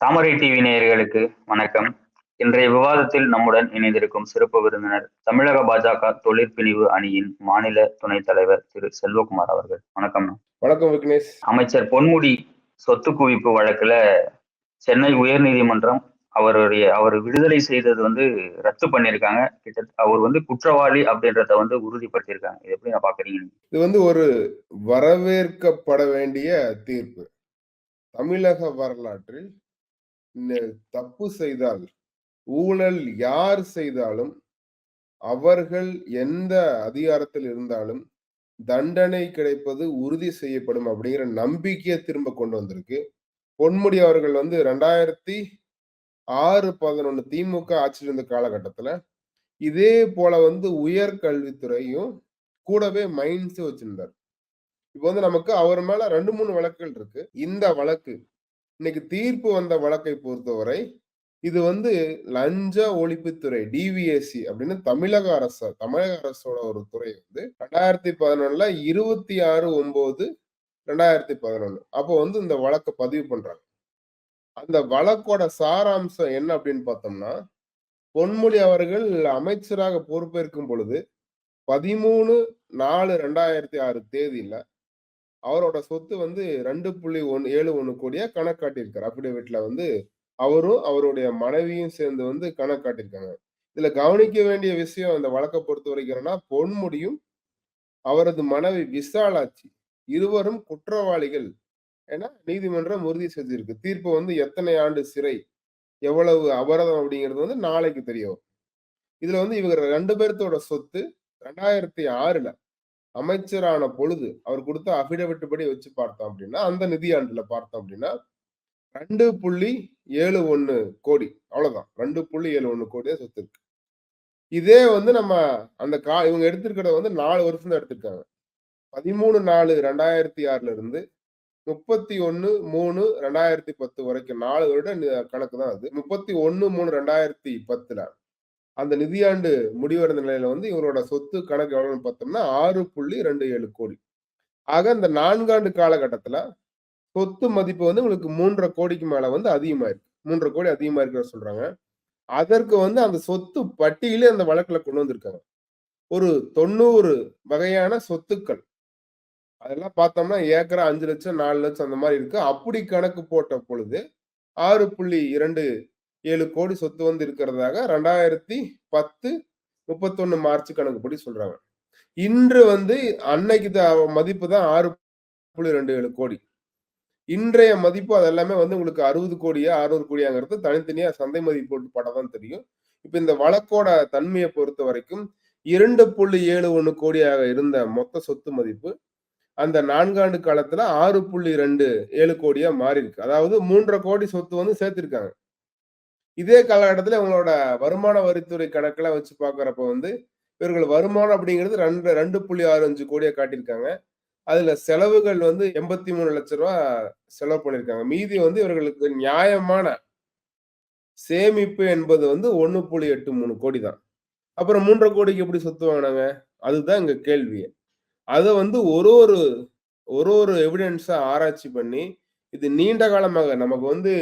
தாமரை TV நேயர்களுக்கு வணக்கம். இன்றைய விவாதத்தில் நம்முடன் இணைந்திருக்கும் சிறப்பு விருந்தினர் தமிழக பாஜக தொழிற்பிரிவு அணியின் மாநில துணைத் தலைவர் திரு செல்வகுமார் அவர்கள். வணக்கம். வணக்கம் விக்னேஷ். அமைச்சர் பொன்முடி சொத்து குவிப்பு வழக்குல சென்னை உயர்நீதிமன்றம் அவருடைய அவர் விடுதலை செய்தது வந்து ரத்து பண்ணியிருக்காங்க. கிட்ட அவர் வந்து குற்றவாளி அப்படின்றத வந்து உறுதிப்படுத்தியிருக்காங்க. இது எப்படி நான் பாக்குறீங்க? இது வந்து ஒரு வரவேற்கப்பட வேண்டிய தீர்ப்பு. தமிழக வரலாற்றில் தப்பு செய்தால் ஊழல் யார் செய்தாலும் அவர்கள் எந்த அதிகாரத்தில் இருந்தாலும் தண்டனை கிடைப்பது உறுதி செய்யப்படும் அப்படிங்கிற நம்பிக்கையை திரும்ப கொண்டு வந்திருக்கு. பொன்முடி அவர்கள் வந்து ரெண்டாயிரத்தி ஆறு பதினொன்று திமுக ஆட்சியில் இருந்த காலகட்டத்தில் இதே போல வந்து உயர்கல்வித்துறையும் கூடவே மைண்ட்ஸும் வச்சிருந்தார். இப்போ வந்து நமக்கு அவர் மேல ரெண்டு மூணு வழக்குகள் இருக்கு. இந்த வழக்கு இன்னைக்கு தீர்ப்பு வந்த வழக்கை பொறுத்தவரை இது வந்து லஞ்ச ஒழிப்புத்துறை டிவிஎஸ்சி அப்படின்னு தமிழக அரசு தமிழக அரசோட ஒரு துறை வந்து ரெண்டாயிரத்தி பதினொன்னுல இருபத்தி ஆறு ஒன்பது ரெண்டாயிரத்தி பதினொன்னு. அப்போ வந்து இந்த வழக்கை பதிவு பண்றாங்க. அந்த வழக்கோட சாராம்சம் என்ன அப்படின்னு பார்த்தோம்னா பொன்முடி அவர்கள் அமைச்சராக பொறுப்பேற்கும் பொழுது பதிமூணு நாலு ரெண்டாயிரத்தி ஆறு தேதியில அவரோட சொத்து வந்து ரெண்டு புள்ளி ஒன்று ஏழு ஒன்று கோடியா கணக்காட்டியிருக்காரு அபிடேவிட்ல வந்து அவரும் அவருடைய மனைவியும் சேர்ந்து வந்து கணக்காட்டியிருக்காங்க இதுல கவனிக்க வேண்டிய விஷயம் இந்த வழக்கை பொறுத்த வரைக்கிறோம்னா பொன்முடியும் அவரது மனைவி விசாலாட்சி இருவரும் குற்றவாளிகள் ஏன்னா நீதிமன்றம் உறுதி செஞ்சிருக்கு. தீர்ப்பு வந்து எத்தனை ஆண்டு சிறை எவ்வளவு அபராதம் அப்படிங்கிறது வந்து நாளைக்கு தெரியும் இதுல வந்து இவங்க ரெண்டு பேர்த்தோட சொத்து ரெண்டாயிரத்தி ஆறுல அமைச்சரான பொழுது அவர் கொடுத்த அபிடவிட் படி வச்சு பார்த்தோம் அப்படின்னா அந்த நிதியாண்டுல பார்த்தோம் அப்படின்னா ரெண்டு புள்ளி ஏழு ஒண்ணு கோடி. அவ்வளவுதான். ரெண்டு புள்ளி ஏழு ஒண்ணு கோடி தான் சொத்து இருக்கு. இதே வந்து நம்ம அந்த கா இவங்க எடுத்திருக்கிறத வந்து நாலு வருஷம் தான் எடுத்திருக்காங்க. பதிமூணு நாலு ரெண்டாயிரத்தி ஆறுல இருந்து முப்பத்தி ஒன்னு மூணு ரெண்டாயிரத்தி பத்து வரைக்கும் நாலு வருட கணக்கு தான் அது. முப்பத்தி ஒன்னு மூணு ரெண்டாயிரத்தி பத்துல அந்த நிதியாண்டு முடிவடைந்த நிலையில வந்து இவரோட சொத்து கணக்கு எவ்வளவுன்னு பார்த்தோம்னா ஆறு புள்ளி ரெண்டு ஏழு கோடி. ஆக இந்த நான்காண்டு காலகட்டத்துல சொத்து மதிப்பு வந்து உங்களுக்கு மூன்றரை கோடிக்கு மேல வந்து அதிகமா இருக்கு மூன்றரை கோடி அதிகமா இருக்கிற சொல்றாங்க. அதற்கு வந்து அந்த சொத்து பட்டியலே அந்த வழக்குல கொண்டு வந்திருக்காங்க. ஒரு தொண்ணூறு வகையான சொத்துக்கள். அதெல்லாம் பார்த்தோம்னா ஏக்கரா அஞ்சு லட்சம் நாலு லட்சம் அந்த மாதிரி இருக்கு. அப்படி கணக்கு போட்ட பொழுது ஆறு புள்ளி இரண்டு ஏழு கோடி சொத்து வந்து இருக்கிறதாக ரெண்டாயிரத்தி பத்து முப்பத்தொன்னு மார்ச் கணக்குப்படி சொல்றாங்க. இன்று வந்து அன்னைக்கு மதிப்பு தான் ஆறு புள்ளி ரெண்டு ஏழு கோடி. இன்றைய மதிப்பு அதெல்லாமே வந்து உங்களுக்கு அறுபது கோடியா அறுநூறு கோடியாங்கிறது தனித்தனியா சந்தை மதிப்பு போட்டு படம் தான் தெரியும். இப்ப இந்த வழக்கோட தன்மையை பொறுத்த வரைக்கும் இரண்டு புள்ளி ஏழு ஒன்று கோடியாக இருந்த மொத்த சொத்து மதிப்பு அந்த நான்காண்டு காலத்துல ஆறு புள்ளி ரெண்டு ஏழு கோடியா மாறி இருக்கு அதாவது மூன்றரை கோடி சொத்து வந்து சேர்த்திருக்காங்க. இதே காலகட்டத்தில் இவங்களோட வருமான வரித்துறை கணக்கெல்லாம் வச்சு பார்க்குறப்ப வந்து இவர்கள் வருமானம் அப்படிங்கிறது ரெண்டு ரெண்டு புள்ளி ஆறு அஞ்சு கோடியை காட்டியிருக்காங்க. அதுல செலவுகள் வந்து எண்பத்தி மூணு லட்ச ரூபா செலவு பண்ணியிருக்காங்க. மீதி வந்து இவர்களுக்கு நியாயமான சேமிப்பு என்பது வந்து ஒன்று புள்ளி எட்டு மூணு கோடி தான். அப்புறம் மூன்றரை கோடிக்கு எப்படி சொத்து வாங்கினாங்க? அதுதான் இங்க கேள்வி அதை வந்து ஒரு ஒரு ஒரு ஒரு எவிடன்ஸா ஆராய்ச்சி பண்ணி இது நீண்ட காலமாக நமக்கு வந்து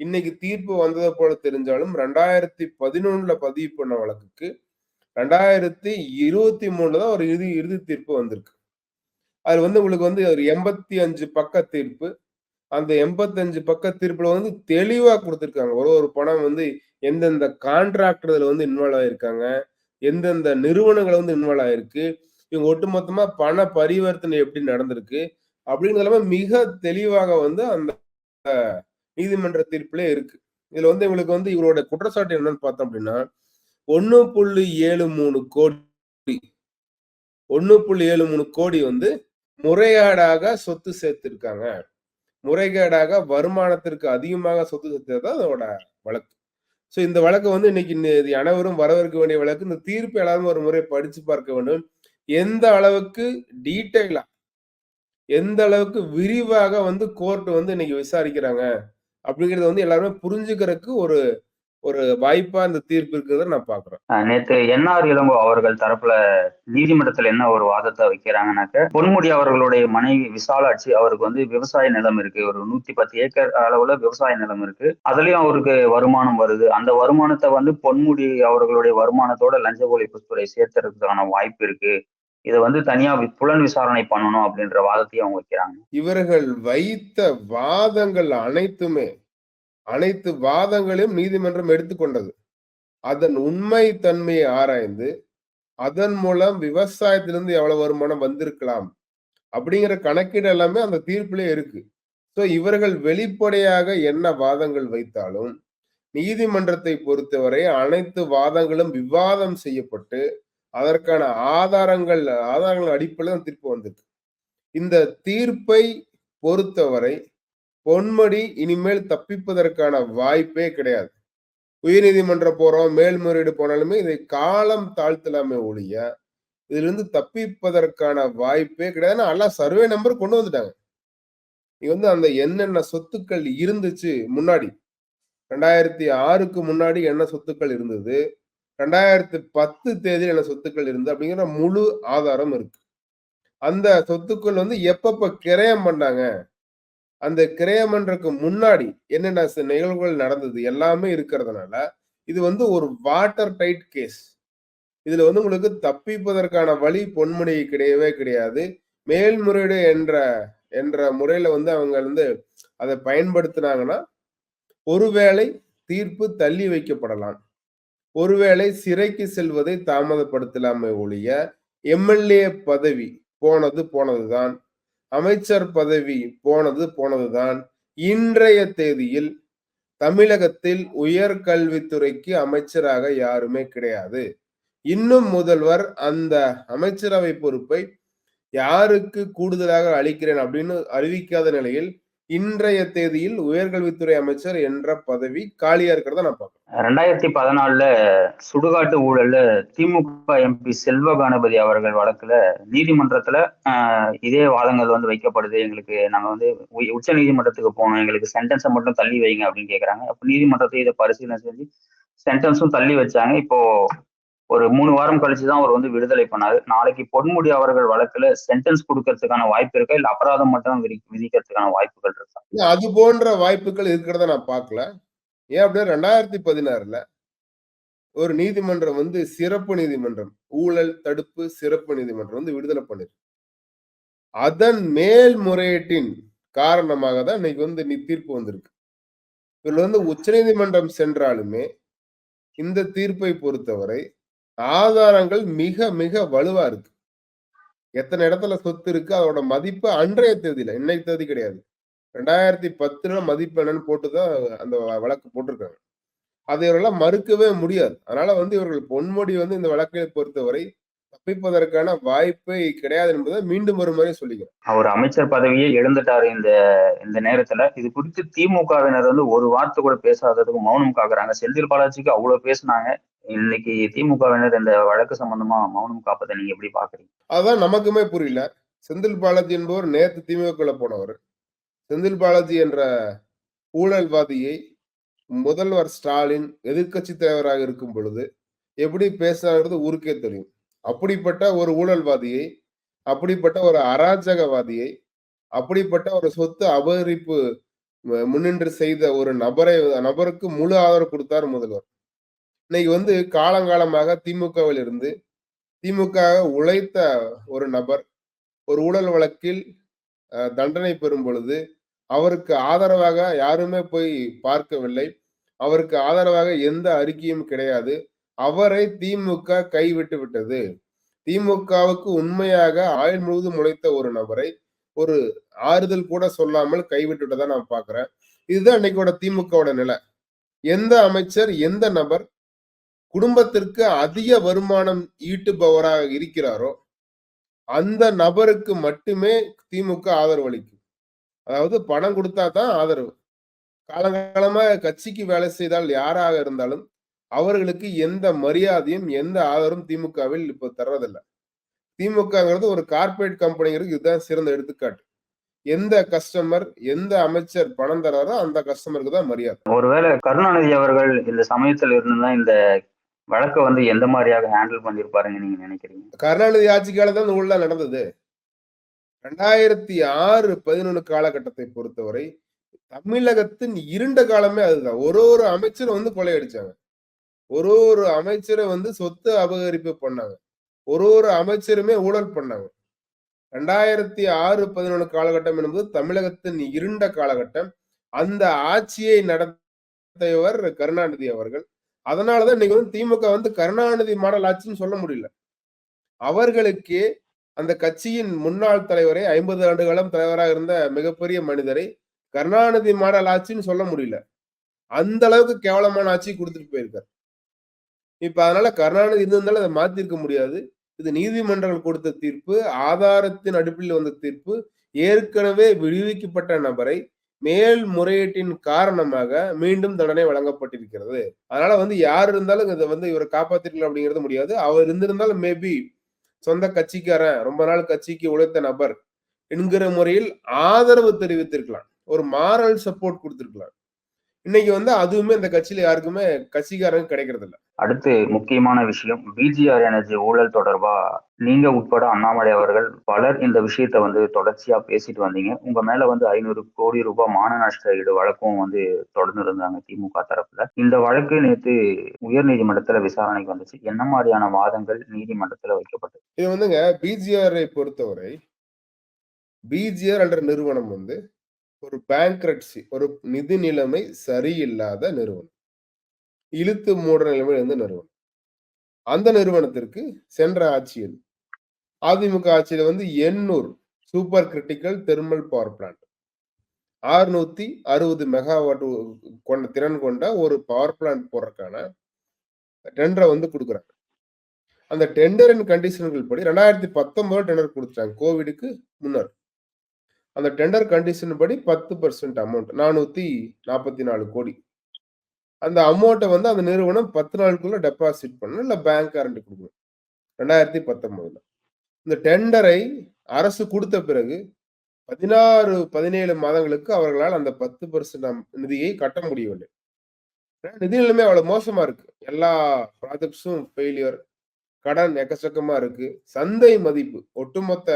இன்னைக்கு தீர்ப்பு வந்ததை போல தெரிஞ்சாலும் ரெண்டாயிரத்தி பதினொன்னுல பதிவு பண்ண வழக்குக்கு ரெண்டாயிரத்தி இருபத்தி மூணுல தான் ஒரு இறுதி இறுதி தீர்ப்பு வந்திருக்கு. அது வந்து உங்களுக்கு வந்து ஒரு எண்பத்தி அஞ்சு பக்க தீர்ப்பு. அந்த எண்பத்தஞ்சு பக்க தீர்ப்புல வந்து தெளிவா கொடுத்துருக்காங்க. ஒரு ஒரு பணம் வந்து எந்தெந்த கான்ட்ராக்டர் இதுல வந்து இன்வால்வ் ஆயிருக்காங்க. எந்தெந்த நிறுவனங்கள் வந்து இன்வால்வ் ஆயிருக்கு. இவங்க ஒட்டுமொத்தமா பண பரிவர்த்தனை எப்படி நடந்திருக்கு? அப்படிங்கிறது மிக தெளிவாக வந்து அந்த நீதிமன்ற தீர்ப்பிலே இருக்கு. இதுல வந்து இவங்களுக்கு வந்து இவரோட குற்றச்சாட்டு என்னன்னு பார்த்தோம் அப்படின்னா ஒன்னு புள்ளி ஏழு மூணு கோடி ஒன்னு புள்ளி ஏழு மூணு கோடி வந்து முறைகேடாக சொத்து சேர்த்திருக்காங்க. முறைகேடாக வருமானத்திற்கு அதிகமாக சொத்து சேர்த்தது அதோட வழக்கு. ஸோ இந்த வழக்கு வந்து இன்னைக்கு இது அனைவரும் வரவேற்க வேண்டிய வழக்கு. இந்த தீர்ப்பு எல்லாரும் ஒரு முறை படிச்சு பார்க்க வேண்டும். எந்த அளவுக்கு டீட்டெயிலா எந்த அளவுக்கு விரிவாக வந்து கோர்ட் வந்து இன்னைக்கு விசாரிக்கிறாங்க அப்படிங்கறத வந்து எல்லாருமே புரிஞ்சுக்கிறதுக்கு ஒரு ஒரு வாய்ப்பா இந்த தீர்ப்பு இருக்கிறத நான் பாக்குறேன். நேத்து என்ஆர் இளங்கோ அவர்கள் தரப்புல நீதிமன்றத்துல என்ன ஒரு வாதத்தை வைக்கிறாங்கன்னாக்க பொன்முடி அவர்களுடைய மனைவி விசாலாட்சி அவருக்கு வந்து விவசாய நிலம் இருக்கு. ஒரு நூத்தி பத்து ஏக்கர் அளவுல விவசாய நிலம் இருக்கு. அதுலயும் அவருக்கு வருமானம் வருது. அந்த வருமானத்தை வந்து பொன்முடி அவர்களுடைய வருமானத்தோட லஞ்ச ஒழிப்புத்துறை சேர்த்துறதுக்கான வாய்ப்பு இருக்கு. இதை வந்து தனியா புலன் விசாரணை பண்ணணும் அப்படின்ற வாதத்தையும் அவங்க வைக்கிறாங்க. இவர்கள் வைத்த வாதங்கள் அனைத்துமே அனைத்து வாதங்களையும் நீதிமன்றம் எடுத்துக்கொண்டது அதன் உண்மை தன்மையை ஆராய்ந்து அதன் மூலம் விவசாயத்திலிருந்து எவ்வளவு வருமானம் வந்திருக்கலாம் அப்படிங்கிற கணக்கீடு எல்லாமே அந்த தீர்ப்பிலே இருக்கு. ஸோ இவர்கள் வெளிப்படையாக என்ன வாதங்கள் வைத்தாலும் நீதிமன்றத்தை பொறுத்தவரை அனைத்து வாதங்களும் விவாதம் செய்யப்பட்டு அதற்கான ஆதாரங்கள் ஆதாரங்கள் அடிப்படையில் தான் தீர்ப்பு வந்திருக்கு. இந்த தீர்ப்பை பொறுத்தவரை பொன்மடி இனிமேல் தப்பிப்பதற்கான வாய்ப்பே கிடையாது. உயர்நீதிமன்றம் போறோம் மேல்முறையீடு போனாலுமே இதை காலம் தாழ்த்தலாமே ஒழிய இதிலிருந்து தப்பிப்பதற்கான வாய்ப்பே கிடையாது. ஏன்னா எல்லாம் சர்வே நம்பர் கொண்டு வந்துட்டாங்க. நீங்க வந்து அந்த என்னென்ன சொத்துக்கள் இருந்துச்சு முன்னாடி? ரெண்டாயிரத்தி ஆறுக்கு முன்னாடி என்ன சொத்துக்கள் இருந்தது? ரெண்டாயிரத்தி பத்து தேதியில் என்ன சொத்துக்கள் இருந்து அப்படிங்கிற முழு ஆதாரம் இருக்கு. அந்த சொத்துக்கள் வந்து எப்பப்ப கிரயம் பண்ணாங்க? அந்த கிரயம் பண்றதுக்கு முன்னாடி என்னென்ன நிகழ்வுகள் நடந்தது? எல்லாமே இருக்கிறதுனால இது வந்து ஒரு வாட்டர் டைட் கேஸ். இதுல வந்து உங்களுக்கு தப்பிப்பதற்கான வழி பொன்முடி கிடையவே கிடையாது. மேல்முறையீடு என்ற என்ற முறையில வந்து அவங்க வந்து அதை பயன்படுத்தினாங்கன்னா ஒருவேளை தீர்ப்பு தள்ளி வைக்கப்படலாம். ஒருவேளை சிறைக்கு செல்வதை தாமதப்படுத்தலாமே ஒழிய எம்எல்ஏ பதவி போனது போனதுதான் அமைச்சர் பதவி போனது போனதுதான். இன்றைய தேதியில் தமிழகத்தில் உயர்கல்வித்துறைக்கு அமைச்சராக யாருமே கிடையாது. இன்னும் முதல்வர் அந்த அமைச்சரவை பொறுப்பை யாருக்கு கூடுதலாக அளிக்கிறேன் அப்படின்னு அறிவிக்காத நிலையில் இன்றைய தேதியில் உயர்கல்வித்துறை அமைச்சர் என்ற பதவி காலியா இருக்கிறத நான் பார்க்கிறேன். ரெண்டாயிரத்தி பதினாலுல சுடுகாட்டு ஊழல்ல திமுக எம்பி செல்வ கணபதி அவர்கள் வழக்குல நீதிமன்றத்துல இதே வாதங்கள் வந்து வைக்கப்படுது. எங்களுக்கு நாங்க வந்து உச்ச நீதிமன்றத்துக்கு போனோம் எங்களுக்கு சென்டென்ஸை மட்டும் தள்ளி வைங்க அப்படின்னு கேக்குறாங்க. அப்ப நீதிமன்றத்தை இதை பரிசீலனை செஞ்சு சென்டென்ஸும் தள்ளி வச்சாங்க. இப்போ ஒரு மூணு வாரம் கழிச்சு தான் அவர் வந்து விடுதலை பண்ணாரு. நாளைக்கு பொன்முடி அவர்கள் வழக்குல சென்டென்ஸ் கொடுக்கறதுக்கான வாய்ப்பு இருக்கா? இல்ல அபராதம் மட்டும் விதி- விதிக்கிறதுக்கான வாய்ப்புகள் இருக்கா? அது போன்ற வாய்ப்புகள் இருக்கிறத நான் பார்க்கல. ஏன் அப்படின்னா ரெண்டாயிரத்தி பதினாறுல ஒரு நீதிமன்றம் வந்து சிறப்பு நீதிமன்றம் ஊழல் தடுப்பு சிறப்பு நீதிமன்றம் வந்து விடுதலை பண்ணிருக்கு. அதன் மேல்முறையீட்டின் காரணமாக தான் இன்னைக்கு வந்து நீ தீர்ப்பு வந்திருக்கு. இதுல வந்து உச்சநீதிமன்றம் சென்றாலுமே இந்த தீர்ப்பை பொறுத்தவரை ஆதாரங்கள் மிக மிக வலுவா இருக்கு. எத்தனை இடத்துல சொத்து இருக்கு அதோட மதிப்பு அன்றைய தேதியில இன்னைக்கு தேதி கிடையாது. ரெண்டாயிரத்தி பத்துல மதிப்பு என்னன்னு போட்டுதான் அந்த வ- வழக்கு போட்டிருக்காங்க. அதை இவரெல்லாம் மறுக்கவே முடியாது. அதனால வந்து இவர்கள் பொன்முடி வந்து இந்த வழக்கை பொறுத்தவரை தப்பிப்பதற்கான வாய்ப்பே கிடையாது என்பதை மீண்டும் ஒரு முறை சொல்லிக்கிறேன். அவர் அமைச்சர் பதவியே எழுந்துட்டாரு இந்த இந்த நேரத்துல. இது குறித்து திமுகவினர் வந்து ஒரு வார்த்தை கூட பேசாததுக்கு மௌனம் காக்குறாங்க. செந்தில் பாலாஜிக்கு அவ்வளவு பேசுனாங்க. இன்னைக்கு திமுகவினர் இந்த வழக்கு சம்பந்தமா மௌனம் காப்பதை நீங்க எப்படி பாக்குறீங்க? அதான் நமக்குமே புரியல. செந்தில் பாலாஜி என்பவர் நேத்து திமுகல போனவர். செந்தில் பாலாஜி என்ற ஊழல்வாதியை முதல்வர் ஸ்டாலின் எதிர்க்கட்சி தலைவராக இருக்கும் பொழுது எப்படி பேசுறாங்கிறது ஊருக்கே தெரியும். அப்படிப்பட்ட ஒரு ஊழல்வாதியை அப்படிப்பட்ட ஒரு அராஜகவாதியை அப்படிப்பட்ட ஒரு சொத்து அபகரிப்பு முன்னின்று செய்த ஒரு நபரை நபருக்கு முழு ஆதரவு கொடுத்தார் முதல்வர். இன்னைக்கு வந்து காலங்காலமாக திமுகவில் இருந்து திமுக உழைத்த ஒரு நபர் ஒரு ஊழல் வழக்கில் அஹ், தண்டனை பெறும் பொழுது அவருக்கு ஆதரவாக யாருமே போய் பார்க்கவில்லை. அவருக்கு ஆதரவாக எந்த அறிக்கையும் கிடையாது. அவரை திமுக கைவிட்டு விட்டது. திமுகவுக்கு உண்மையாக ஆயுள் முழுவதும் உழைத்த ஒரு நபரை ஒரு ஆறுதல் கூட சொல்லாமல் கைவிட்டு விட்டதா நான் பாக்குறேன். இதுதான் இன்னைக்கோட திமுகவோட நிலை. எந்த அமைச்சர் எந்த நபர் குடும்பத்திற்கு அதிக வருமானம் ஈட்டுபவராக இருக்கிறாரோ அந்த நபருக்கு மட்டுமே திமுக ஆதரவு அளிக்கும் அதாவது பணம் கொடுத்தா தான் ஆதரவு. காலங்காலமாக கட்சிக்கு வேலை செய்தால் யாராக இருந்தாலும் அவர்களுக்கு எந்த மரியாதையும் எந்த ஆதரவும் திமுகவில் இப்போ தர்றதில்லை. திமுகங்கிறது ஒரு கார்ப்பரேட் கம்பெனிங்கிறது இதுதான் சிறந்த எடுத்துக்காட்டு. எந்த கஸ்டமர் எந்த அமைச்சர் பணம் தராரோ அந்த கஸ்டமருக்கு தான் மரியாதை. ஒருவேளை கருணாநிதி அவர்கள் இந்த சமயத்துல இருந்துதான் இந்த வழக்கை வந்து எந்த மாதிரியாக ஹேண்டில் பண்ணிருப்பாருன்னு நீங்க நினைக்கிறீங்க? கருணாநிதி ஆட்சி காலத்துல இந்த ஊழல் நடந்தது. ரெண்டாயிரத்தி ஆறு பதினொன்று காலகட்டத்தை பொறுத்தவரை தமிழகத்தின் இருண்ட காலமே அதுதான். ஒரு ஒரு அமைச்சரும் வந்து கொள்ளையடிச்சாங்க. ஒரு ஒரு அமைச்சரை வந்து சொத்து அபகரிப்பு பண்ணாங்க. ஒரு ஒரு அமைச்சருமே ஊழல் பண்ணாங்க. ரெண்டாயிரத்தி ஆறு பதினொன்று காலகட்டம் என்பது தமிழகத்தின் இருண்ட காலகட்டம். அந்த ஆட்சியை நடத்தியவர் கருணாநிதி அவர்கள். அதனாலதான் இன்னைக்கு வந்து திமுக வந்து கருணாநிதி மாடல் ஆட்சின்னு சொல்ல முடியல. அவர்களுக்கே அந்த கட்சியின் முன்னாள் தலைவரை ஐம்பது ஆண்டு காலம் தலைவராக இருந்த மிகப்பெரிய மனிதரை கருணாநிதி மாடல் ஆட்சின்னு சொல்ல முடியல. அந்த அளவுக்கு கேவலமான ஆட்சி கொடுத்துட்டு போயிருக்கார். இப்ப அதனால கருணாநிதி இருந்திருந்தாலும் அதை மாத்திருக்க முடியாது. இது நீதிமன்றங்கள் கொடுத்த தீர்ப்பு ஆதாரத்தின் அடிப்படையில் வந்த தீர்ப்பு ஏற்கனவே விடுவிக்கப்பட்ட நபரை மேல் முறையீட்டின் காரணமாக மீண்டும் தண்டனை வழங்கப்பட்டிருக்கிறது. அதனால வந்து யார் இருந்தாலும் இதை வந்து இவரை காப்பாத்திருக்கலாம் அப்படிங்கிறது முடியாது. அவர் இருந்திருந்தாலும் மேபி சொந்த கட்சிக்காரன் ரொம்ப நாள் கட்சிக்கு உழைத்த நபர் என்கிற முறையில் ஆதரவு தெரிவித்திருக்கலாம். ஒரு மாரல் சப்போர்ட் கொடுத்திருக்கலாம். இன்னைக்கு வந்து அதுவுமே இந்த கட்சியில யாருக்குமே கட்சிக்காரங்க கிடைக்கிறது இல்ல அடுத்து முக்கியமான விஷயம் பிஜிஆர் எனர்ஜி ஊழல் தொடர்பா நீங்க உட்பட அண்ணாமலை அவர்கள் பலர் இந்த விஷயத்த வந்து தொடர்ச்சியா பேசிட்டு வந்தீங்க. உங்க மேல வந்து ஐநூறு கோடி ரூபாய் மான நஷ்ட ஈடு வழக்கும் வந்து தொடர்ந்து இருந்தாங்க திமுக தரப்புல. இந்த வழக்கு நேற்று உயர் நீதிமன்றத்துல விசாரணைக்கு வந்துச்சு. என்ன மாதிரியான வாதங்கள் நீதிமன்றத்துல வைக்கப்பட்டது? இது வந்துங்க பிஜிஆரை பொறுத்தவரை பிஜிஆர் என்ற நிறுவனம் வந்து ஒரு பேங்க்ரட்சி ஒரு நிதி நிலைமை சரியில்லாத நிறுவனம். இழுத்து மூடுற நிலைமை இருந்த நிறுவனம். அந்த நிறுவனத்திற்கு சென்ற ஆட்சியில் அதிமுக ஆட்சியில் வந்து Ennore super critical thermal power plant ஆறுநூத்தி அறுபது மெகாவாட் கொண்ட திறன் கொண்ட ஒரு பவர் பிளான்ட் போடுறதுக்கான டெண்டரை வந்து கொடுக்குறாங்க. அந்த டெண்டரின் கண்டிஷன்கள் படி ரெண்டாயிரத்தி பத்தொன்பது டெண்டர் கொடுத்துட்டாங்க கோவிடுக்கு முன்னர் அந்த டெண்டர் கண்டிஷன் படி பத்து பர்சன்ட் அமௌண்ட் நானூத்தி நாற்பத்தி நாலு கோடி. அந்த அமௌண்ட்டை வந்து அந்த நிறுவனம் பத்து நாளுக்குள்ள டெபாசிட் பண்ணணும் இல்லை பேங்க் கரண்ட் கொடுக்கணும். ரெண்டாயிரத்தி பத்தொன்பதுல இந்த டெண்டரை அரசு கொடுத்த பிறகு பதினாறு பதினேழு மாதங்களுக்கு அவர்களால் அந்த பத்து பர்சன்ட் நிதியை கட்ட முடியவில்லை. நிதி நிலைமை அவ்வளவு மோசமா இருக்கு. எல்லா ப்ராஜெக்ட்ஸும் ஃபெயிலியர் கடன் எக்கச்சக்கமா இருக்கு. சந்தை மதிப்பு ஒட்டுமொத்த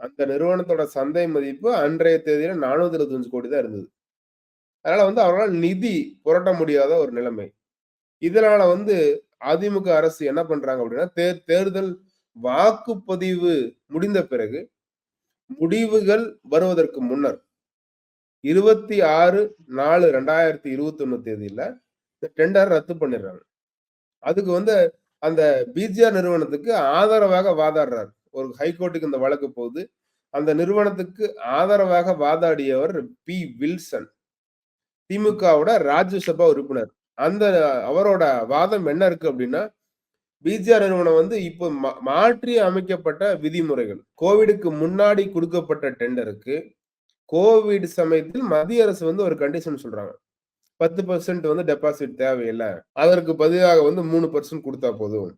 அந்த நிறுவனத்தோட சந்தை மதிப்பு அன்றைய தேதியில நானூத்தி இருபத்தஞ்சு கோடி தான் இருந்தது. அதனால வந்து அவரால் நிதி புரட்ட முடியாத ஒரு நிலைமை. இதனால வந்து அதிமுக அரசு என்ன பண்றாங்க அப்படின்னா தேர் தேர்தல் வாக்குப்பதிவு முடிந்த பிறகு முடிவுகள் வருவதற்கு முன்னர் இருபத்தி ஆறு நாலு ரெண்டாயிரத்தி இருபத்தி ஒண்ணு தேதியில இந்த டெண்டர் ரத்து பண்ணிடுறாங்க. அதுக்கு வந்து அந்த பிஜிஆர் நிறுவனத்துக்கு ஆதரவாக வாதாடுறாரு. ஒரு ஹைகோர்ட்டுக்கு இந்த வழக்கு போகுது. அந்த நிறுவனத்துக்கு ஆதரவாக வாதாடியவர் பி வில்சன் திமுகவோட ராஜ்யசபா உறுப்பினர். அந்த அவரோட வாதம் என்ன இருக்கு அப்படின்னா பிஜிஆர் நிறுவனம் வந்து இப்போ மாற்றி அமைக்கப்பட்ட விதிமுறைகள். கோவிடுக்கு முன்னாடி கொடுக்கப்பட்ட டெண்டருக்கு கோவிட் சமயத்தில் மத்திய அரசு வந்து ஒரு கண்டிஷன் சொல்றாங்க. பத்து பர்சன்ட் வந்து டெபாசிட் தேவையில்லை. அதற்கு பதிலாக வந்து மூணு பர்சன்ட் கொடுத்தா போதும்.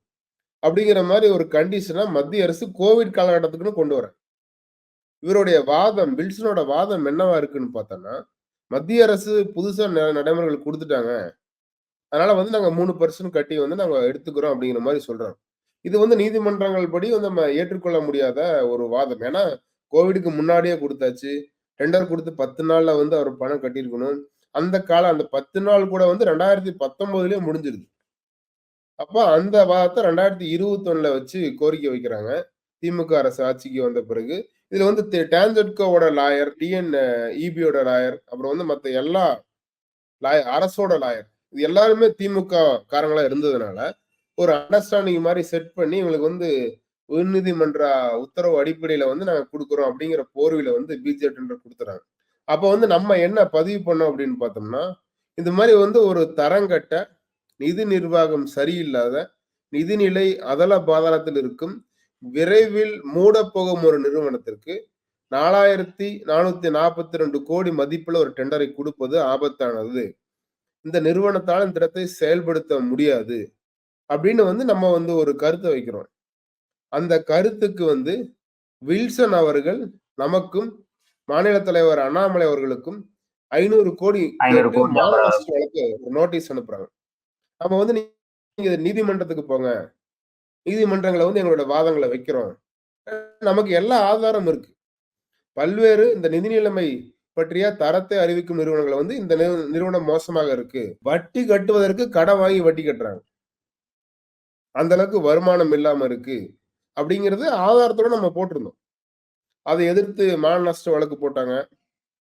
அப்படிங்கிற மாதிரி ஒரு கண்டிஷனை மத்திய அரசு கோவிட் காலகட்டத்துக்குன்னு கொண்டு வர இவருடைய வாதம் வில்சனோட வாதம் என்னவா இருக்குன்னு பார்த்தோம்னா மத்திய அரசு புதுசா நடைமுறைகள் கொடுத்துட்டாங்க. அதனால வந்து நாங்க மூணு பர்சன்ட் கட்டி வந்து நாங்க எடுத்துக்கிறோம் அப்படிங்கிற மாதிரி சொல்றோம் இது வந்து நீதிமன்றங்கள் படி வந்து நம்ம ஏற்றுக்கொள்ள முடியாத ஒரு வாதம். ஏன்னா கோவிடுக்கு முன்னாடியே கொடுத்தாச்சு. டெண்டர் கொடுத்து பத்து நாள்ல வந்து அவர் பணம் கட்டியிருக்கணும். அந்த காலம் அந்த பத்து நாள் கூட வந்து ரெண்டாயிரத்தி பத்தொன்பதுலயே முடிஞ்சிருது. அப்போ அந்த வாதத்தை ரெண்டாயிரத்தி இருபத்தி ஒண்ணுல வச்சு கோரிக்கை வைக்கிறாங்க. திமுக அரசு ஆட்சிக்கு வந்த பிறகு இதுல வந்து டான்ஜெட்கோவோட லாயர் டிஎன் இபியோட லாயர் அப்புறம் வந்து மற்ற எல்லா லாயர் அரசோட லாயர் இது எல்லாருமே திமுக காரங்களா இருந்ததுனால ஒரு அண்டர்ஸ்டாண்டிங் மாதிரி செட் பண்ணி இவங்களுக்கு வந்து உயர்நீதிமன்ற உத்தரவு அடிப்படையில வந்து நாங்க கொடுக்குறோம் அப்படிங்கிற போர்வையில வந்து பிஜேபி கொடுத்துறாங்க. அப்ப வந்து நம்ம என்ன பதிவு பண்ணோம் அப்படின்னு பார்த்தோம்னா இந்த மாதிரி வந்து ஒரு தரங்கட்ட நிதி நிர்வாகம் சரியில்லாத நிதிநிலை அதல பாதாளத்தில் இருக்கும். விரைவில் மூடப்போகும் ஒரு நிறுவனத்திற்கு நாலாயிரத்தி நானூத்தி நாற்பத்தி ரெண்டு கோடி மதிப்புல ஒரு டெண்டரை கொடுப்பது ஆபத்தானது. இந்த நிறுவனத்தால் இந்த இடத்தை செயல்படுத்த முடியாது. அப்படின்னு வந்து நம்ம வந்து ஒரு கருத்தை வைக்கிறோம். அந்த கருத்துக்கு வந்து வில்சன் அவர்கள் நமக்கும் மாநில தலைவர் அண்ணாமலை அவர்களுக்கும் ஐநூறு கோடி நோட்டீஸ் அனுப்புறாங்க. நம்ம வந்து நீங்க நீதிமன்றத்துக்கு போங்க. நீதிமன்றங்களை வந்து எங்களோட வாதங்களை வைக்கிறோம். நமக்கு எல்லா ஆதாரம் இருக்கு. பல்வேறு இந்த நிதி நிலைமை பற்றிய தரத்தை அறிவிக்கும் நிறுவனங்களை வந்து இந்த நிறுவனம் மோசமாக இருக்கு. வட்டி கட்டுவதற்கு கடன் வாங்கி வட்டி கட்டுறாங்க. அந்த அளவுக்கு வருமானம் இல்லாம இருக்கு. அப்படிங்கிறது ஆதாரத்தோட நம்ம போட்டிருந்தோம். அதை எதிர்த்து மான நஷ்ட வழக்கு போட்டாங்க.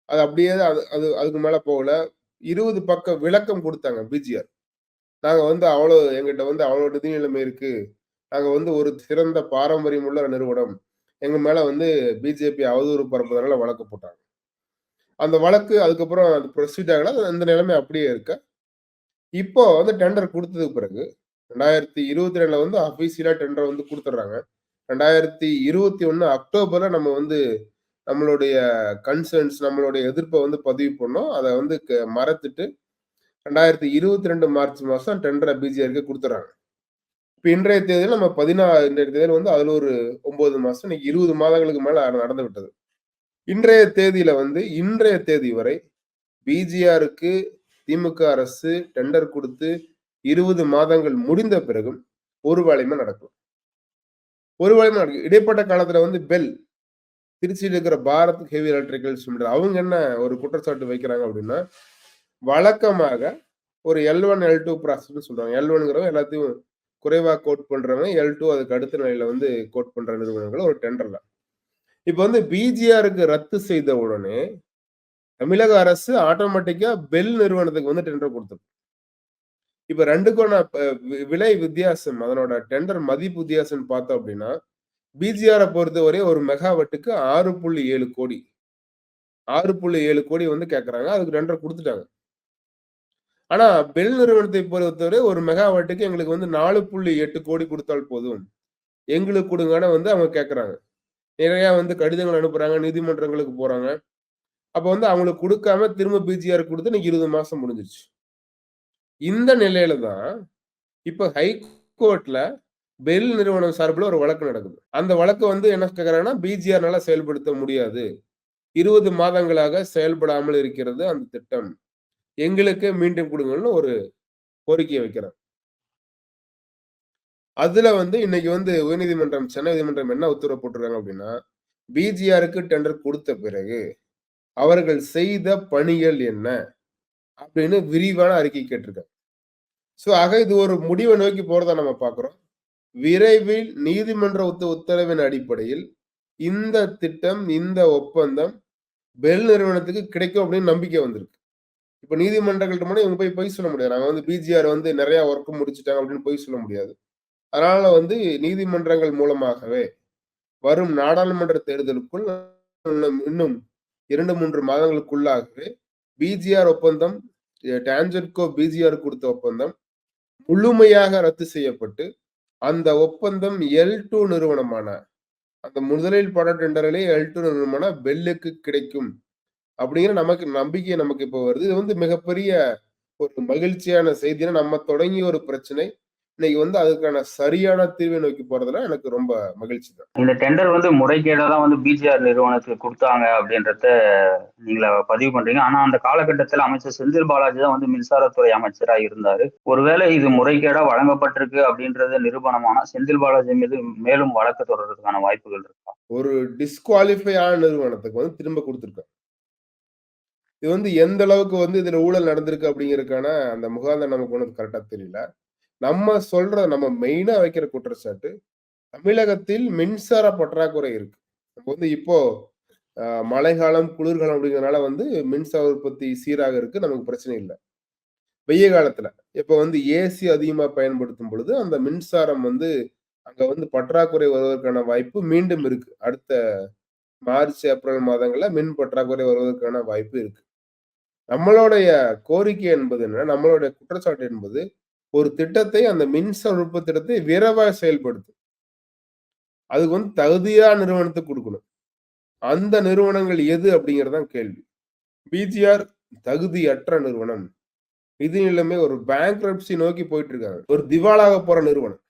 அது அப்படியே அது அது அதுக்கு மேல போகல. இருபது பக்க விளக்கம் கொடுத்தாங்க பிஜிஆர் நாங்க வந்து அவ்வளோ எங்கிட்ட வந்து அவ்வளோ நிதிநிலைமை இருக்கு. நாங்க வந்து ஒரு சிறந்த பாரம்பரியம் உள்ள நிறுவனம். எங்க மேல வந்து பிஜேபி அவதூறு பரப்புறதுனால வழக்கு போட்டாங்க. அந்த வழக்கு அதுக்கப்புறம் அது ப்ரொசீட் ஆகல. அந்த நிலைமை அப்படியே இருக்க. இப்போ வந்து டெண்டர் கொடுத்ததுக்கு பிறகு ரெண்டாயிரத்தி இருபத்தி ரெண்டுல வந்து அஃபீஷியலாக டெண்டர் வந்து கொடுத்துட்றாங்க. ரெண்டாயிரத்தி இருபத்தி ஒன்று அக்டோபர்ல நம்ம வந்து நம்மளுடைய கன்சர்ன்ஸ் நம்மளுடைய எதிர்ப்பை வந்து பதிவு பண்ணோம். அதை வந்து க- மறத்துட்டு ரெண்டாயிரத்தி இருபத்தி ரெண்டு மார்ச் மாசம் டெண்டரை பிஜிஆருக்கு கொடுத்துறாங்க. இப்போ இன்றைய தேதியில் நம்ம பதினாறு இன்றைய தேதியில் வந்து அதுல ஒரு ஒன்பது மாசம் இன்னைக்கு இருபது மாதங்களுக்கு மேல நடந்து விட்டது. இன்றைய தேதியில வந்து இன்றைய தேதி வரை பிஜிஆருக்கு திமுக அரசு டெண்டர் கொடுத்து இருபது மாதங்கள் முடிந்த பிறகும் ஒரு வேலையுமே நடக்கும். ஒரு வேலையுமே நடக்கும். இடைப்பட்ட காலத்துல வந்து பெல் திருச்சியில் இருக்கிற பாரத் ஹெவி எலக்ட்ரிக்கல்ஸ் அவங்க என்ன ஒரு குற்றச்சாட்டு வைக்கிறாங்க அப்படின்னா வழக்கமாக ஒரு எல் ஒன் எல் டூ ப்ராசஸ்னு சொல்றாங்க. எல் ஒன்ங்கிறவங்க எல்லாத்தையும் குறைவாக கோட் பண்றவங்க எல் டூ அதுக்கு அடுத்த நிலையில வந்து கோட் பண்ற நிறுவனங்கள் ஒரு டெண்டர்ல இப்போ வந்து பிஜிஆருக்கு ரத்து செய்த உடனே தமிழக அரசு ஆட்டோமேட்டிக்கா பெல் நிறுவனத்துக்கு வந்து டெண்டர் கொடுத்துருக்கு இப்ப ரெண்டுக்கான வி- விலை வித்தியாசம் அதனோட டெண்டர் மதிப்பு வித்தியாசம் பார்த்தோம் அப்படின்னா பிஜிஆரை பொறுத்தவரை ஒரு மெகாவட்டுக்கு ஆறு புள்ளி ஏழு கோடி. ஆறு புள்ளி ஏழு கோடி வந்து கேட்கறாங்க அதுக்கு டெண்டர் கொடுத்துட்டாங்க. ஆனா பெல் நிறுவனத்தை பொறுத்தவரை ஒரு மெகாவாட்டுக்கு எங்களுக்கு வந்து நாலு புள்ளி எட்டு கோடி கொடுத்தால் போதும். எங்களுக்கு கொடுங்கன்னு வந்து அவங்க கேட்கறாங்க நிறையா வந்து கடிதங்கள் அனுப்புறாங்க நீதிமன்றங்களுக்கு போறாங்க. அப்போ வந்து அவங்களுக்கு கொடுக்காம திரும்ப பிஜிஆர் கொடுத்து இன்னைக்கு இருபது மாசம் முடிஞ்சிருச்சு. இந்த நிலையில தான் இப்போ ஹைகோர்ட்ல பெல் நிறுவனம் சார்பில் ஒரு வழக்கு நடக்குது. அந்த வழக்கு வந்து என்ன கேட்குறாங்கன்னா பிஜிஆர்னால செயல்படுத்த முடியாது. இருபது மாதங்களாக செயல்படாமல் இருக்கிறது அந்த திட்டம். எங்களுக்கு மீண்டும் கொடுங்கன்னு ஒரு கோரிக்கையை வைக்கிறாங்க அதுல வந்து இன்னைக்கு வந்து உயர்நீதிமன்றம் சென்னை நீதிமன்றம் என்ன உத்தரவு போட்டிருக்காங்க அப்படின்னா பிஜிஆருக்கு டெண்டர் கொடுத்த பிறகு அவர்கள் செய்த பணிகள் என்ன அப்படின்னு விரிவான அறிக்கை கேட்டிருக்காங்க. சோ ஆக இது ஒரு முடிவை நோக்கி போறதா நம்ம பாக்குறோம் விரைவில் நீதிமன்ற உத்த உத்தரவின் அடிப்படையில் இந்த திட்டம் இந்த ஒப்பந்தம் பெல் நிறுவனத்துக்கு கிடைக்கும் அப்படின்னு நம்பிக்கை வந்திருக்கு. இப்ப நீதிமன்றங்கள்ட்ட முன்னாடி இவங்க போய் பொய் சொல்ல முடியாது. நாங்க வந்து பிஜிஆர் வந்து நிறைய ஒர்க் முடிச்சிட்டாங்க அப்படின்னு பொய் சொல்ல முடியாது. அதனால வந்து நீதிமன்றங்கள் மூலமாகவே வரும் நாடாளுமன்ற தேர்தலுக்குள் இன்னும் இன்னும் இரண்டு மூன்று மாதங்களுக்குள்ளாகவே பிஜிஆர் ஒப்பந்தம் டான்ஜெட்கோ பிஜிஆர் கொடுத்த ஒப்பந்தம் முழுமையாக ரத்து செய்யப்பட்டு அந்த ஒப்பந்தம் எல் டூ நிறுவனமான அந்த முதலில் பட டெண்டரிலே எல் டூ நிறுவனமான பெல்லுக்கு கிடைக்கும் அப்படிங்கிற நமக்கு நம்பிக்கை நமக்கு இப்போ வருது. இது வந்து மிகப்பெரிய ஒரு மகிழ்ச்சியான செய்தினா நம்ம தொடங்கிய ஒரு பிரச்சனை. இன்னைக்கு வந்து அதுக்கான சரியான தீர்வை நோக்கி போறதுல எனக்கு ரொம்ப மகிழ்ச்சி தான். இந்த டெண்டர் வந்து முறைகேடா தான் வந்து பிஜிஆர் நிறுவனத்துக்கு கொடுத்தாங்க அப்படின்றத நீங்கள பதிவு பண்றீங்க. ஆனா அந்த காலகட்டத்தில் அமைச்சர் செந்தில் பாலாஜி தான் வந்து மின்சாரத்துறை அமைச்சரா இருந்தாரு. ஒருவேளை இது முறைகேடா வழங்கப்பட்டிருக்கு அப்படின்றது நிரூபணமானா செந்தில் பாலாஜி மீது மேலும் வழக்கு தொடர்றதுக்கான வாய்ப்புகள் இருக்கா? ஒரு டிஸ்குவாலிஃபை ஆன நிறுவனத்துக்கு வந்து திரும்ப கொடுத்துருக்காங்க இது வந்து எந்த அளவுக்கு வந்து இதுல ஊழல் நடந்திருக்கு அப்படிங்கிறதுக்கான அந்த முகாந்தம் நமக்கு ஒன்றும் கரெக்டா தெரியல. நம்ம சொல்ற நம்ம மெயினா வைக்கிற குற்றச்சாட்டு தமிழகத்தில் மின்சார பற்றாக்குறை இருக்கு. நம்ம வந்து இப்போ மழைக்காலம் குளிர்காலம் அப்படிங்கறதுனால வந்து மின்சார உற்பத்தி சீராக இருக்கு நமக்கு பிரச்சனை இல்லை. வெய்ய காலத்துல இப்ப வந்து ஏசி அதிகமா பயன்படுத்தும் பொழுது அந்த மின்சாரம் வந்து அங்க வந்து பற்றாக்குறை வருவதற்கான வாய்ப்பு மீண்டும் இருக்கு. அடுத்த மார்ச் ஏப்ரல் மாதங்கள்ல மின் பற்றாக்குறை வருவதற்கான வாய்ப்பு இருக்கு. நம்மளுடைய கோரிக்கை என்பது என்ன நம்மளுடைய குற்றச்சாட்டு என்பது ஒரு திட்டத்தை அந்த மின்சார உற்பத்தி திட்டத்தை விரைவாக செயல்படுத்தும். அதுக்கு வந்து தகுதியா நிறுவனத்துக்கு கொடுக்கணும். அந்த நிறுவனங்கள் எது அப்படிங்கறதுதான் கேள்வி. பிஜிஆர் தகுதியற்ற நிறுவனம். இது நிலைமை ஒரு பேங்க் நோக்கி போயிட்டு இருக்காங்க ஒரு திவாலாக போற நிறுவனம்.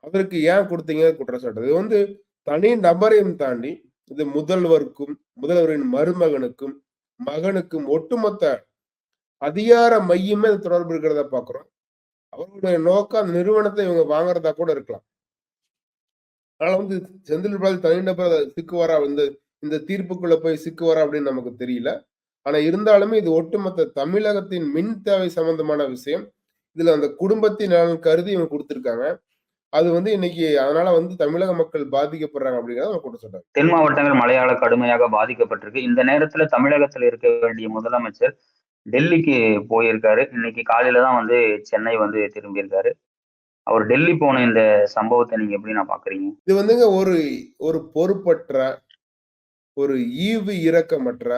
அதற்கு ஏன் கொடுத்தீங்க குற்றச்சாட்டு? இது வந்து தனி நபரையும் தாண்டி இது முதல்வருக்கும் முதல்வரின் மருமகனுக்கும் மகனுக்கும் ஒட்டுமொத்த அதிகார மையமே தொடர்பு இருக்கிறத பாக்குறோம் அவர்களுடைய நோக்கம் அந்த நிறுவனத்தை இவங்க வாங்குறதா கூட இருக்கலாம். அதனால வந்து செந்தில் பாலாஜி தனிநபர் சிக்குவாரா வந்து இந்த தீர்ப்புக்குள்ள போய் சிக்குவாரா அப்படின்னு நமக்கு தெரியல. ஆனா இருந்தாலுமே இது ஒட்டுமொத்த தமிழகத்தின் மின் தேவை சம்பந்தமான விஷயம். இதுல அந்த குடும்பத்தின் நலன் கருதி இவங்க கொடுத்துருக்காங்க. அது வந்து இன்னைக்கு அதனால வந்து தமிழக மக்கள் பாதிக்கப்படுறாங்க அப்படிங்கறத கூட சொல்றாங்க. தென் மாவட்டங்கள் மழையால கடுமையாக பாதிக்கப்பட்டிருக்கு. இந்த நேரத்துல தமிழகத்துல இருக்க வேண்டிய முதலமைச்சர் டெல்லிக்கு போயிருக்காரு. இன்னைக்கு காலையில தான் வந்து சென்னை வந்து திரும்பியிருக்காரு. அவர் டெல்லி போன இந்த சம்பவத்தை நீங்க எப்படி நான் பாக்குறீங்க? இது வந்துங்க ஒரு ஒரு பொறுப்பற்ற ஒரு ஈவு இரக்கமற்ற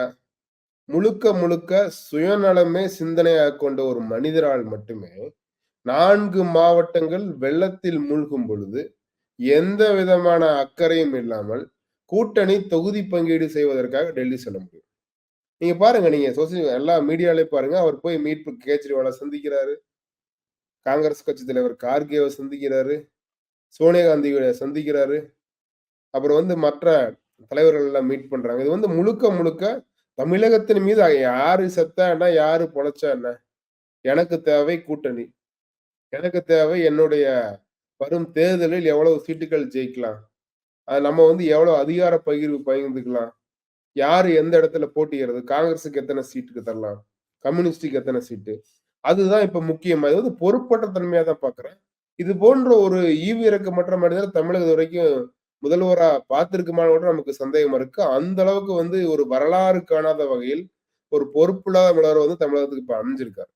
முழுக்க முழுக்க சுயநலமே சிந்தனையாக கொண்ட ஒரு மனிதரால் மட்டுமே நான்கு மாவட்டங்கள் வெள்ளத்தில் மூழ்கும் பொழுது எந்த விதமான அக்கறையும் இல்லாமல் கூட்டணி தொகுதி பங்கீடு செய்வதற்காக டெல்லி செல்ல முடியும். நீங்க பாருங்க நீங்க சோசியல் எல்லா மீடியாலையும் பாருங்க அவர் போய் மீட்பு கேஜ்ரிவாலை சந்திக்கிறாரு. காங்கிரஸ் கட்சி தலைவர் கார்கேவை சந்திக்கிறாரு. சோனியா காந்தியை சந்திக்கிறாரு. அப்புறம் வந்து மற்ற தலைவர்கள் எல்லாம் மீட் பண்றாங்க. இது வந்து முழுக்க முழுக்க தமிழகத்தின் மீது யாரு செத்தா என்ன யாரு பொழைச்சா என்ன? எனக்கு தேவை கூட்டணி. எனக்கு தேவை என்னுடைய வரும் தேர்தலில் எவ்வளவு சீட்டுகள் ஜெயிக்கலாம்? அது நம்ம வந்து எவ்வளவு அதிகார பகிர்வு பகிர்ந்துக்கலாம் யாரு எந்த இடத்துல போட்டியிடுறது? காங்கிரஸுக்கு எத்தனை சீட்டுக்கு தரலாம்? கம்யூனிஸ்டுக்கு எத்தனை சீட்டு? அதுதான் இப்ப முக்கியம். அது வந்து பொறுப்பற்ற தன்மையா தான் பாக்குறேன். இது போன்ற ஒரு ஈவு இறக்கமற்ற மனிதர் தமிழகத்து வரைக்கும் முதல்வரா பார்த்திருக்குமான கூட நமக்கு சந்தேகம் இருக்கு. அந்த அளவுக்கு வந்து ஒரு வரலாறு காணாத வகையில் ஒரு பொறுப்பில்லாத முதல்வர் வந்து தமிழகத்துக்கு இப்ப அமைஞ்சிருக்காரு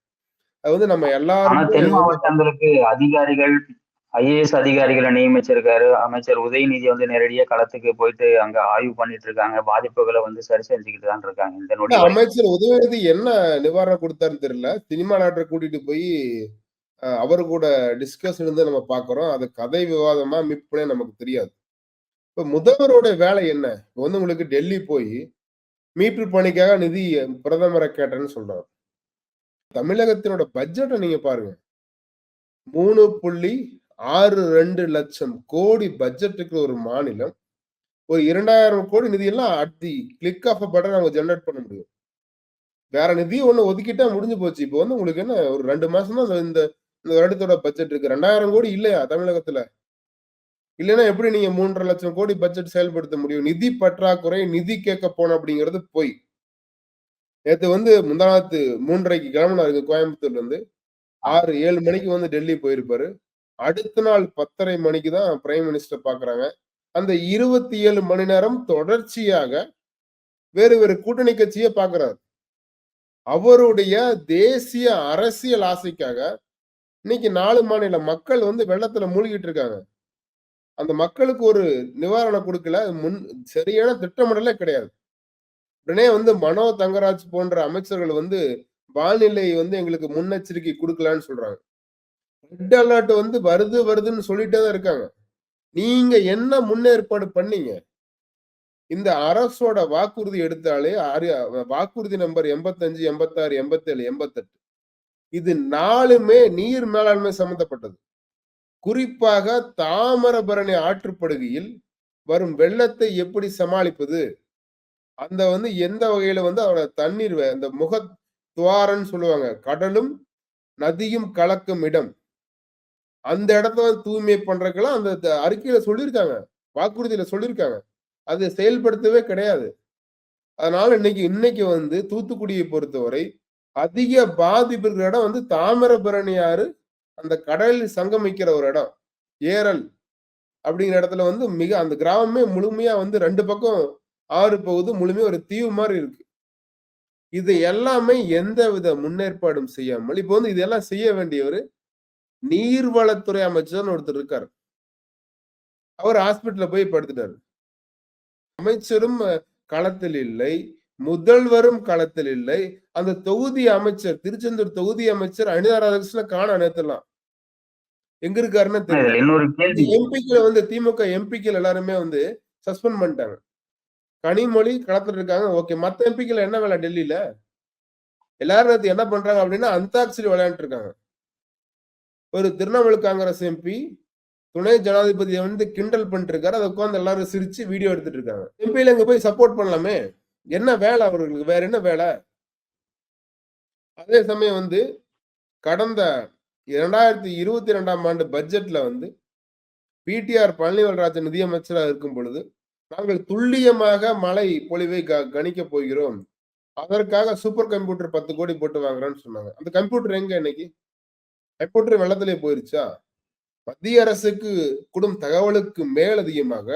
அது வந்து நம்ம ஆனா தென் எல்லாரும் மாவட்டங்களுக்கு அதிகாரிகள் ஐஏஎஸ் அதிகாரிகளை நியமிச்சிருக்காரு. அமைச்சர் உதயநிதி வந்து நேரடியா களத்துக்கு போயிட்டு அங்க ஆய்வு பண்ணிட்டு இருக்காங்க. பாதிப்புகளை வந்து சரி செஞ்சுக்கிட்டு தான் இருக்காங்க இந்த நொடி. அமைச்சர் உதயநிதி என்ன நிவாரணம் கொடுத்தாருன்னு தெரியல. சினிமா நாட்டை கூட்டிட்டு போய் அவரு கூட டிஸ்கஸ் இருந்து நம்ம பாக்குறோம். அது கதை விவாதமா மிப்பனே நமக்கு தெரியாது. இப்ப முதல்வரோட வேலை என்ன? இப்ப வந்து உங்களுக்கு டெல்லி போய் மீட்பு பணிக்காக நிதி பிரதமரை கேட்டேன்னு சொல்றாரு. தமிழகத்தினோட பட்ஜெட்டை நீங்க பாருங்க. மூணு புள்ளி ஆறு ரெண்டு லட்சம் கோடி பட்ஜெட்டுக்கு ஒரு மாநிலம் ஒரு இரண்டாயிரம் crore நிதியெல்லாம் at the click of button அவங்க ஜென்ரேட் பண்ண முடியும். வேற நிதி ஒன்று ஒதுக்கிட்டா முடிஞ்சு போச்சு. இப்போ வந்து உங்களுக்கு என்ன ஒரு ரெண்டு மாசம் தான் இந்த இந்த வருடத்தோட பட்ஜெட் இருக்கு. ரெண்டாயிரம் கோடி இல்லையா தமிழகத்துல? இல்லைன்னா எப்படி நீங்க மூன்றரை லட்சம் கோடி பட்ஜெட் செயல்படுத்த முடியும்? நிதி பற்றாக்குறை நிதி கேட்க போன அப்படிங்கிறது பொய். நேத்து வந்து முந்தானத்து மூன்றரைக்கு கிளம்பினாரு கோயம்புத்தூர்ல இருந்து ஆறு ஏழு மணிக்கு வந்து டெல்லி போயிருப்பாரு. அடுத்த நாள் பத்தரை மணிக்கு தான் பிரைம் மினிஸ்டர் பாக்குறாங்க. அந்த இருபத்தி ஏழு மணி நேரம் தொடர்ச்சியாக வேறு வேறு கூட்டணி கட்சியை பாக்குறாரு. அவருடைய தேசிய அரசியல் ஆசைக்காக இன்னைக்கு நாலு மாநில மக்கள் வந்து வெள்ளத்துல மூழ்கிட்டு இருக்காங்க. அந்த மக்களுக்கு ஒரு நிவாரணம் கொடுக்கல. முன் சரியான திட்டமிடலே கிடையாது. உடனே வந்து மனோ தங்கராஜ் போன்ற அமைச்சர்கள் வந்து வானிலை வந்து எங்களுக்கு முன்னெச்சரிக்கை கொடுக்கலான்னு சொல்றாங்க. ரெட் அலர்ட் வந்து வருது வருதுன்னு சொல்லிட்டே தான் இருக்காங்க. நீங்க என்ன முன்னேற்பாடு பண்ணீங்க? இந்த அரசோட வாக்குறுதி எடுத்தாலே ஆறு- வாக்குறுதி நம்பர் எண்பத்தஞ்சு எண்பத்தாறு எண்பத்தேழு எண்பத்தெட்டு. இது நாலுமே நீர் மேலாண்மை சம்பந்தப்பட்டது. குறிப்பாக தாமிரபரணி ஆற்றுப்படுகையில் வரும் வெள்ளத்தை எப்படி சமாளிப்பது? அந்த வந்து எந்த வகையில வந்து அவரோட தண்ணீர் வே- அந்த முக துவாரன்னு சொல்லுவாங்க. கடலும் நதியும் கலக்கும் இடம். அந்த இடத்த வந்து தூய்மை பண்றதுக்கெல்லாம் அந்த த- அறிக்கையில சொல்லியிருக்காங்க. வாக்குறுதியில சொல்லியிருக்காங்க. அது செயல்படுத்தவே கிடையாது. அதனால இன்னைக்கு இன்னைக்கு வந்து தூத்துக்குடியை பொறுத்தவரை அதிக பாதிப்பு இருக்கிற இடம் வந்து தாமிரபரணி ஆறு அந்த கடலில் சங்கமிக்கிற ஒரு இடம். ஏரல் அப்படிங்கிற இடத்துல வந்து மிக அந்த கிராமமே முழுமையா வந்து ரெண்டு பக்கம் ஆறு போகுது முழுமையா ஒரு தீவு மாதிரி இருக்கு. இது எல்லாமே எந்த வித முன்னேற்பாடும் செய்யாமல் இப்போ வந்து இதெல்லாம் செய்ய வேண்டியவர் நீர்வளத்துறை அமைச்சர்னு ஒருத்தர் இருக்காரு. அவர் ஹாஸ்பிட்டல்ல போய் படுத்துட்டாரு. அமைச்சரும் களத்தில் இல்லை முதல்வரும் களத்தில் இல்லை. அந்த தொகுதி அமைச்சர் திருச்செந்தூர் தொகுதி அமைச்சர் அனிதா ராதாகிருஷ்ணன் காண நேத்துலாம் எங்க இருக்காருன்னு தெரியல. எம்பிக்கள் வந்து திமுக எம்பிக்கள் எல்லாருமே வந்து சஸ்பெண்ட் பண்ணிட்டாங்க. கனிமொழி கடத்திட்டு இருக்காங்க. ஓகே மத்த எம்பிக்கள் என்ன வேலை டெல்லியில? எல்லாரும் என்ன பண்றாங்க அப்படின்னா அந்தாட்சரி விளையாண்டு இருக்காங்க ஒரு திரிணாமுல் காங்கிரஸ் எம்பி துணை ஜனாதிபதியை வந்து கிண்டல் பண்ணிட்டு இருக்காரு அதை உட்காந்து எல்லாரும் சிரிச்சு வீடியோ எடுத்துட்டு இருக்காங்க எம்பியில இங்க போய் சப்போர்ட் பண்ணலாமே? என்ன வேலை அவர்களுக்கு? வேற என்ன வேலை? அதே சமயம் வந்து கடந்த இரண்டாயிரத்தி இருபத்தி ரெண்டாம் ஆண்டு பட்ஜெட்ல வந்து பிடிஆர் பழனிவல்ராஜன் நிதியமைச்சராக இருக்கும் பொழுது நாங்கள் துல்லியமாக மழை பொழிவை க கணிக்க போகிறோம். அதற்காக சூப்பர் கம்ப்யூட்டர் பத்து கோடி போட்டு வாங்குறோம்னு சொன்னாங்க. அந்த கம்ப்யூட்டர் எங்க இன்னைக்கு? கம்ப்யூட்டர் வெள்ளத்திலே போயிருச்சா? மத்திய அரசுக்கு கூடும் தகவலுக்கு மேலதிகமாக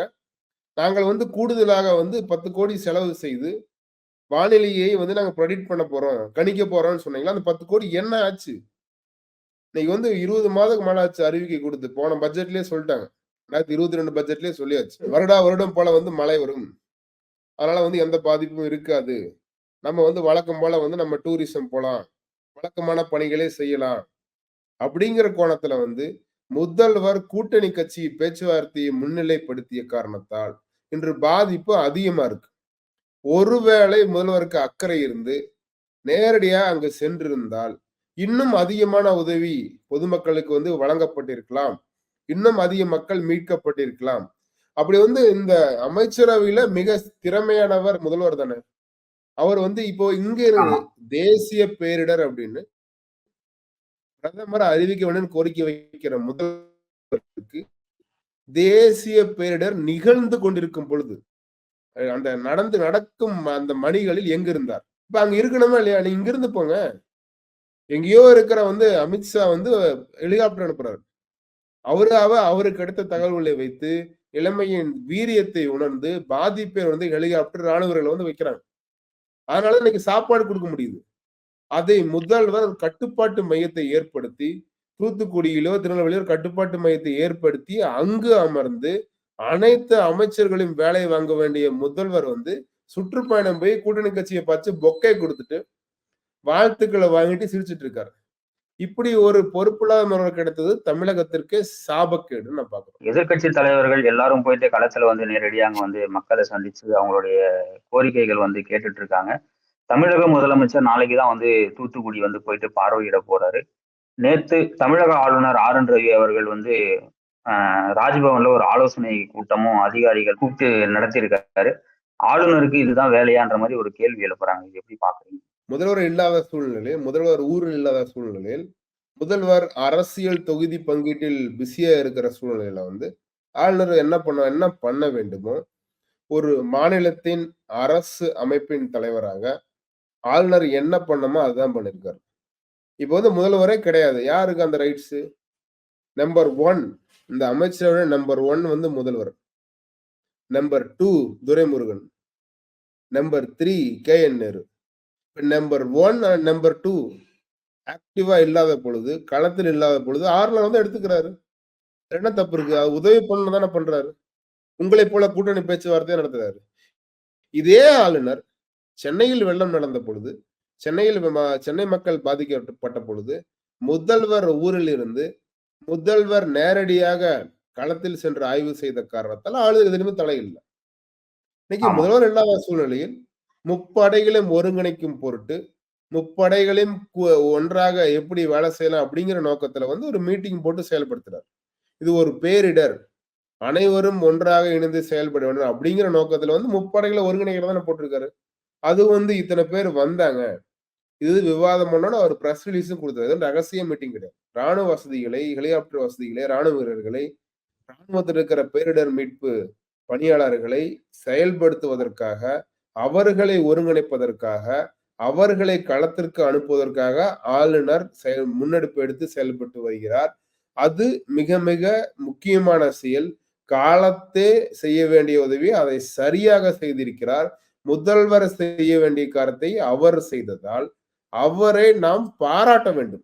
நாங்கள் வந்து கூடுதலாக வந்து பத்து கோடி செலவு செய்து வானிலையை வந்து நாங்கள் ப்ரொடிக்ட் பண்ண போறோம் கணிக்க போறோம்னு சொன்னீங்களா? அந்த பத்து கோடி என்ன ஆச்சு? இன்னைக்கு வந்து இருபது மாதத்துக்கு மேலே ஆச்சு அறிவிக்கை கொடுத்து போன பட்ஜெட்லேயே சொல்லிட்டாங்க. ரெண்டாயிரத்தி இருபத்தி ரெண்டு பட்ஜெட்லயே சொல்லியாச்சு. வருடா வருடம் போல வந்து மழை வரும். அதனால வந்து எந்த பாதிப்பும் இருக்காது. நம்ம வந்து வழக்கம் போல வந்து நம்ம டூரிசம் போலாம். வழக்கமான பணிகளே செய்யலாம். அப்படிங்கிற கோணத்துல வந்து முதல்வர் கூட்டணி கட்சி பேச்சுவார்த்தையை முன்னிலைப்படுத்திய காரணத்தால் இன்று பாதிப்பு அதிகமா இருக்கு. ஒருவேளை முதல்வருக்கு அக்கறை இருந்து நேரடியா அங்கு சென்றிருந்தால் இன்னும் அதிகமான உதவி பொதுமக்களுக்கு வந்து வழங்கப்பட்டிருக்கலாம். இன்னும் அதிக மக்கள் மீட்கப்பட்டிருக்கலாம். அப்படி வந்து இந்த அமைச்சரவையில மிக திறமையானவர் முதல்வர் தானே? அவர் வந்து இப்போ இங்க தேசிய பேரிடர் அப்படின்னு பிரதமர் அறிவிக்க வேண்டும் கோரிக்கை வைக்கிற முதல்வருக்கு தேசிய பேரிடர் நிகழ்ந்து கொண்டிருக்கும் பொழுது அந்த நடந்து நடக்கும் அந்த மணிகளில் எங்க இருந்தார்? இப்ப அங்க இருக்கணுமா இல்லையா? நீங்க இங்க இருந்து போங்க. எங்கேயோ இருக்கிற வந்து அமித்ஷா வந்து ஹெலிகாப்டர் அனுப்புறாரு. அவராக அவருக்கு அடுத்த தகவல்களை வைத்து இளமையின் வீரியத்தை உணர்ந்து பாதிப்பை வந்து ஹெலிகாப்டர் ராணுவர்களை வந்து வைக்கிறாங்க. அதனால இன்னைக்கு சாப்பாடு கொடுக்க முடியுது. அதை முதல்வர் கட்டுப்பாட்டு மையத்தை ஏற்படுத்தி தூத்துக்குடியிலோ திருநெல்வேலியோ கட்டுப்பாட்டு மையத்தை ஏற்படுத்தி அங்கு அமர்ந்து அனைத்து அமைச்சர்களையும் வேலை வாங்க வேண்டிய முதல்வர் வந்து சுற்றுப்பயணம் போய் கூட்டணி கட்சியை பார்த்து பொக்கை கொடுத்துட்டு வாழ்த்துக்களை வாங்கிட்டு சிரிச்சிட்டு இருக்காரு. இப்படி ஒரு பொறுப்பில்லாத மனிதர் கிடைத்தது தமிழகத்திற்கு சாபக்கேடுன்னு நான் பாக்குறேன் எதிர்க்கட்சி தலைவர்கள் எல்லாரும் போயிட்டு களத்துல வந்து நேரடியாக அங்க வந்து மக்களை சந்திச்சு அவங்களுடைய கோரிக்கைகள் வந்து கேட்டுட்டு இருக்காங்க. தமிழக முதலமைச்சர் நாளைக்கு தான் வந்து தூத்துக்குடி வந்து போயிட்டு பார்வையிட போறாரு. நேத்து தமிழக ஆளுநர் ஆர் என் ரவி அவர்கள் வந்து ராஜ்பவன்ல ஒரு ஆலோசனை கூட்டமும் அதிகாரிகள் கூப்பிட்டு நடத்தியிருக்காரு. ஆளுநருக்கு இதுதான் வேலையான்ற மாதிரி ஒரு கேள்வி எழுப்புறாங்க. இது எப்படி பாக்குறீங்க முதல்வர் இல்லாத சூழ்நிலையில் முதல்வர் ஊரில் இல்லாத சூழ்நிலையில் முதல்வர் அரசியல் தொகுதி பங்கீட்டில் பிஸியா இருக்கிற சூழ்நிலையில வந்து ஆளுநர் என்ன பண்ண என்ன பண்ண வேண்டுமோ ஒரு மாநிலத்தின் அரசு அமைப்பின் தலைவராக ஆளுநர் என்ன பண்ணணுமோ அதுதான் பண்ணிருக்காரு. இப்போ வந்து முதல்வரே கிடையாது. யாருக்கு அந்த ரைட்ஸ் நம்பர் ஒன் இந்த அமைச்சரோட நம்பர் ஒன் வந்து முதல்வர். Number two Duraimurugan. Number three K N Nehru. Number one and number two ஆக்டிவா இல்லாத பொழுது களத்தில் இல்லாத பொழுது ஆறுல வந்து எடுத்துக்கிறாரு. என்ன தப்பு இருக்கு? அது உதவி பண்ண தானே பண்றாரு. உங்களை போல கூட்டணி பேச்சுவார்த்தையை நடத்துறாரு. இதே ஆளுநர் சென்னையில் வெள்ளம் நடந்த பொழுது சென்னையில் சென்னை மக்கள் பாதிக்கப்பட்ட பொழுது முதல்வர் ஊரில் இருந்து முதல்வர் நேரடியாக களத்தில் சென்று ஆய்வு செய்த காரணத்தால் ஆளுநர் எதுவுமே தலையில்லை. இன்னைக்கு. முதல்வர் இல்லாத சூழ்நிலையில் முப்படைகளையும் ஒருங்கிணைக்கும் பொருட்டு முப்படைகளையும் ஒன்றாக எப்படி வேலை செய்யலாம் அப்படிங்கிற நோக்கத்துல வந்து ஒரு மீட்டிங் போட்டு செயல்படுத்துறாரு. இது ஒரு பேரிடர். அனைவரும் ஒன்றாக இணைந்து செயல்பட வேண்டும் அப்படிங்கிற நோக்கத்துல வந்து முப்படைகளை ஒருங்கிணைக்கிறதான போட்டிருக்காரு? அது வந்து இத்தனை பேர் வந்தாங்க. இது விவாதம் பண்ணோட அவர் பிரஸ் ரிலீஸும் கொடுத்தாரு. ரகசிய மீட்டிங் கிடையாது. ராணுவ வசதிகளை ஹெலிகாப்டர் வசதிகளை ராணுவ வீரர்களை ராணுவத்தில் இருக்கிற பேரிடர் மீட்பு பணியாளர்களை செயல்படுத்துவதற்காக அவர்களை ஒருங்கிணைப்பதற்காக அவர்களை களத்திற்கு அனுப்புவதற்காக ஆளுநர் செயல் முன்னெடுப்பு எடுத்து செயல்பட்டு வருகிறார். அது மிக மிக முக்கியமான செயல். காலத்தே செய்ய வேண்டிய உதவி அதை சரியாக செய்திருக்கிறார். முதல்வர் செய்ய வேண்டிய காரத்தை அவர் செய்ததால் அவரை நாம் பாராட்ட வேண்டும்.